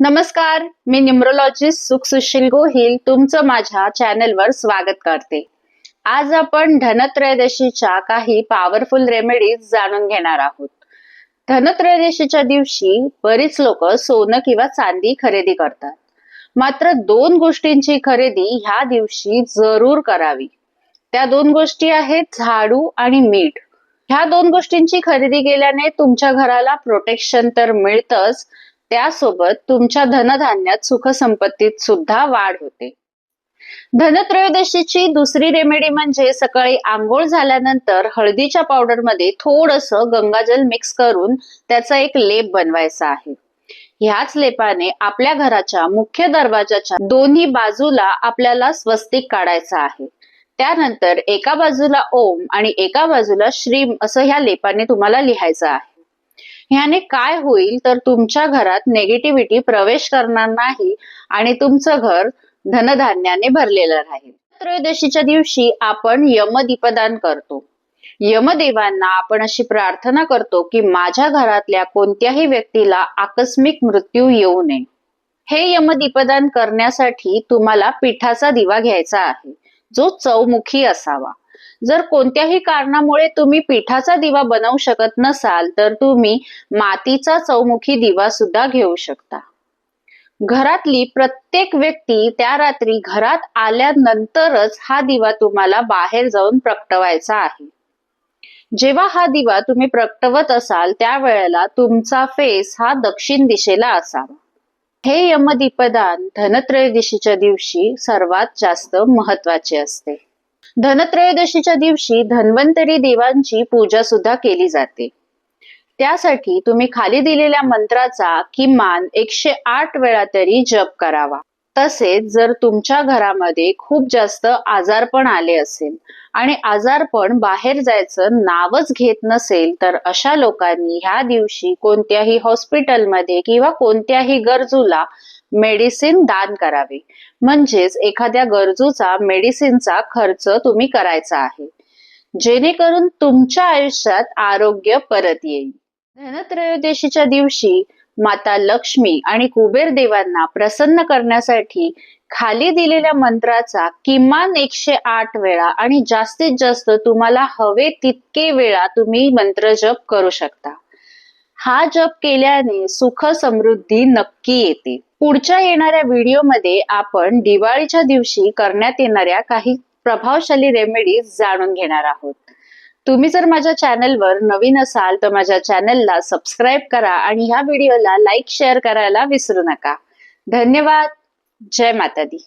नमस्कार मी न्यूमरोलॉजिस्ट सुख सुशील गोहिल तुमचं माझ्या चॅनलवर स्वागत करते. आज आपण धनत्रयोदशीच्या काही पॉवरफुल रेमेडीज जाणून घेणार आहोत. धनत्रयोदशीच्या दिवशी बरीच लोक सोनं किंवा चांदी खरेदी करतात. मात्र दोन गोष्टींची खरेदी ह्या दिवशी जरूर करावी. त्या दोन गोष्टी आहेत झाडू आणि मीठ. ह्या दोन गोष्टींची खरेदी केल्याने तुमच्या घराला प्रोटेक्शन तर मिळतच त्यासोबत तुमच्या धनधान्यात सुखसंपत्तीत सुद्धा वाढ होते. धनत्रयोदशीची दुसरी रेमेडी म्हणजे सकाळी आंघोळ झाल्यानंतर हळदीच्या पावडरमध्ये थोडस गंगाजल मिक्स करून त्याचा एक लेप बनवायचा आहे. ह्याच लेपाने आपल्या घराच्या मुख्य दरवाजाच्या दोन्ही बाजूला आपल्याला स्वस्तिक काढायचा आहे. त्यानंतर एका बाजूला ओम आणि एका बाजूला श्रीम असं ह्या लेपाने तुम्हाला लिहायचं आहे. ह्याने काय होईल? तर तुमच्या घरात नेगेटिव्हिटी प्रवेश करणार नाही आणि तुमचं घर धनधान्याने भरलेलं राहील. त्रयोदशीच्या दिवशी आपण यमदीपदान करतो. यमदेवांना आपण अशी प्रार्थना करतो की माझ्या घरातल्या कोणत्याही व्यक्तीला आकस्मिक मृत्यू येऊ नये. हे यमदीपदान करण्यासाठी तुम्हाला पिठाचा दिवा घ्यायचा आहे. जो चौमुखी असावा. जर कोणत्याही कारणामुळे तुम्ही पिठाचा दिवा बनवू शकत नसाल तर तुम्ही मातीचा चौमुखी दिवा सुद्धा घेऊ शकता. घरातली प्रत्येक व्यक्ती त्या रात्री घरात आल्यानंतरच हा दिवा तुम्हाला बाहेर जाऊन प्रगटवायचा आहे. जेव्हा हा दिवा तुम्ही प्रगटवत असाल त्यावेळेला तुमचा फेस हा दक्षिण दिशेला असावा. हे यमदीपदान धनत्रयोदशीच्या दिवशी सर्वात जास्त महत्त्वाचे असते. धनत्रयोदशीच्या दिवशी धन्वंतरी देवांची पूजा सुद्धा केली जाते. त्यासाठी तुम्ही खाली दिलेल्या मंत्राचा किमान एकशे आठ वेळा तरी जप करावा. तसेच जर तुमच्या घरामध्ये खूप जास्त आजारपण आले असेल आणि आजारपण बाहेर जायचं नावच घेत नसेल तर अशा लोकांनी ह्या दिवशी कोणत्याही हॉस्पिटलमध्ये किंवा कोणत्याही गरजूला मेडिसिन दान करावे. म्हणजेच एखाद्या गरजूचा मेडिसिनचा खर्च तुम्ही करायचा आहे. जेणेकरून तुमच्या आयुष्यात आरोग्य परत येईल. धनत्रयोदशीच्या दिवशी माता लक्ष्मी आणि कुबेर देवांना प्रसन्न करण्यासाठी खाली दिलेल्या मंत्राचा किमान एकशे आठ वेळा आणि जास्तीत जास्त तुम्हाला हवे तितके वेळा तुम्ही मंत्र जप करू शकता. हा जप केल्याने सुख समृद्धी नक्की येते. पुढच्या येणाऱ्या व्हिडिओमध्ये आपण दिवाळीच्या दिवशी करण्यात येणाऱ्या काही प्रभावशाली रेमेडीज जाणून घेणार आहोत. तुम्ही जर माझ्या चॅनलवर नवीन असाल तर माझ्या चॅनलला सबस्क्राईब करा आणि ह्या व्हिडिओला लाईक शेअर करायला विसरू नका. धन्यवाद. जय माता दी